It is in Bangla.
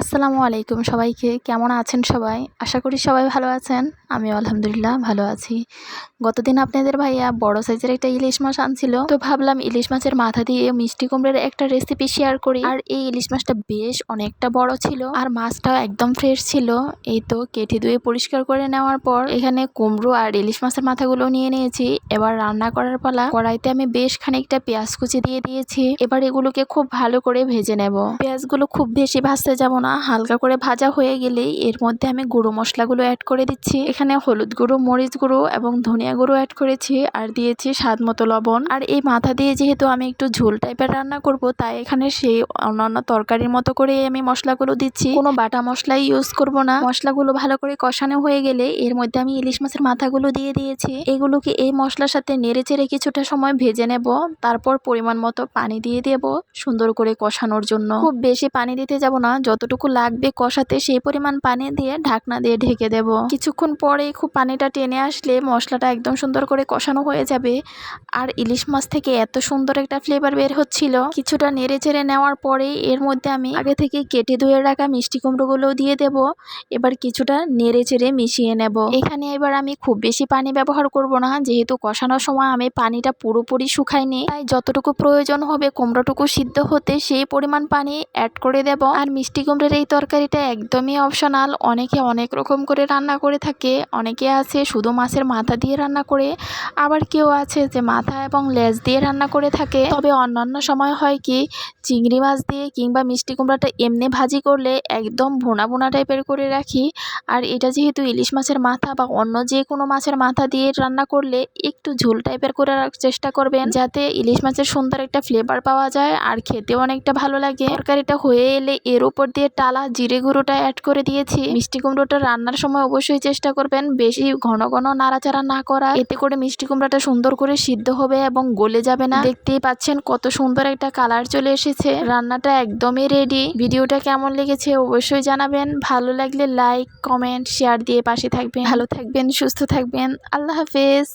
আসসালামু আলাইকুম সবাইকে। কেমন আছেন সবাই? আশা করি সবাই ভালো আছেন। আমি আলহামদুলিল্লাহ ভালো আছি। গতদিন আপনাদের ভাইয়া বড় সাইজের একটা ইলিশ মাছ আনছিল। তো ভাবলাম ইলিশ মাছের মাথা দিয়ে মিষ্টি কুমড়ের একটা রেসিপি শেয়ার করি। আর এই ইলিশ মাছটা বেশ অনেকটা বড় ছিল। আর মাছটাও একদম ফ্রেশ ছিল। এই তো কেটে ধুয়ে পরিষ্কার করে নেওয়ার পর এখানে কুমড়ো আর ইলিশ মাছের মাথাগুলো নিয়ে নিয়েছি। এবার রান্না করার পালা। কড়াইতে আমি বেশ খানিকটা পেঁয়াজ কুচি দিয়ে দিয়েছি। এবার এগুলোকে খুব ভালো করে ভেজে নেব। পেঁয়াজগুলো খুব বেশি ভাজতে যাব না, হালকা করে ভাজা হয়ে গেলেই এর মধ্যে আমি গুঁড়ো মশলাগুলো অ্যাড করে দিচ্ছি। এখানে হলুদ গুঁড়ো, মরিচ গুঁড়ো এবং ধনিয়া গুঁড়ো অ্যাড করেছি আর দিয়েছি স্বাদ মতো লবণ। আর এই মাথা দিয়ে যেহেতু আমি একটু ঝোল টাইপের রান্না করব, তাই এখানে সেই অন্যান্য তরকারির মতো করে আমি মশলাগুলো দিচ্ছি। কোনো বাটা মশলাই ইউজ করব না। মশলাগুলো ভালো করে কষানো হয়ে গেলে এর মধ্যে আমি ইলিশ মাছের মাথাগুলো দিয়ে দিয়েছি। এগুলোকে এই মশলার সাথে নেড়ে চেড়ে কিছুটা সময় ভেজে নেব। তারপর পরিমাণ মতো পানি দিয়ে দেব সুন্দর করে কষানোর জন্য। খুব বেশি পানি দিতে যাব না, যতটুকু লাগবে কষাতে সেই পরিমাণ পানি দিয়ে ঢাকনা দিয়ে ঢেকে দেব। কিছুক্ষণ পরে খুব পানিটা টেনে আসলে মশলাটা একদম সুন্দর করে কষানো হয়ে যাবে। আর ইলিশ মাছ থেকে এত সুন্দর একটা ফ্লেভার বের হচ্ছিল। কিছুটা নেড়ে চেড়ে নেওয়ার পরে এর মধ্যে আমি আগে থেকে কেটে ধুয়ে রাখা মিষ্টি কুমড়োগুলোও দিয়ে দেব। এবার কিছুটা নেড়ে চেড়ে মিশিয়ে নেব। এখানে এবার আমি খুব বেশি পানি ব্যবহার করব না, যেহেতু কষানোর সময় আমি পানিটা পুরোপুরি শুকাইনি তাই যতটুকু প্রয়োজন হবে কুমড়োটুকু সিদ্ধ হতে সেই পরিমাণ পানি অ্যাড করে দেব। আর মিষ্টি কুমড়োর এই তরকারিটা একদমই অপশনাল অনেকে অনেক রকম করে রান্না করে থাকে। অনেকে আছে শুধু মাছের মাথা দিয়ে রান্না করে, আবার কেউ আছে যে মাথা এবং লেজ দিয়ে রান্না করে থাকে। তবে অন্যান্য সময় হয় কি, চিংড়ি মাছ দিয়ে কিংবা মিষ্টি কুমড়াটা এমনি ভাজি করলে একদম ভোনা ভোনা টাইপের করে রাখি। আর এটা যেহেতু ইলিশ মাছের মাথা বা অন্য যে কোনো মাছের মাথা দিয়ে রান্না করলে একটু ঝোল টাইপের করে রাখার চেষ্টা করবেন। যাতে ইলিশ মাছের সুন্দর একটা ফ্লেভার পাওয়া যায় আর খেতেও অনেকটা ভালো লাগে। তরকারিটা হয়ে এলে এর উপর দিয়ে টালা জিরে গুঁড়োটা অ্যাড করে দিয়েছি। মিষ্টি কুমড়োটা রান্নার সময় অবশ্যই চেষ্টা করবেন। বেশি ঘন ঘন নাড়াচাড়া না করা। এতে করে মিষ্টি কুমড়াটা সুন্দর করে সিদ্ধ হবে এবং গলে যাবে না। দেখতেই পাচ্ছেন কত সুন্দর একটা কালার চলে এসেছে। রান্নাটা একদমই রেডি ভিডিওটা কেমন লেগেছে অবশ্যই জানাবেন। ভালো লাগলে লাইক কমেন্ট শেয়ার দিয়ে পাশে থাকবেন। ভালো থাকবেন, সুস্থ থাকবেন। আল্লাহ হাফেজ।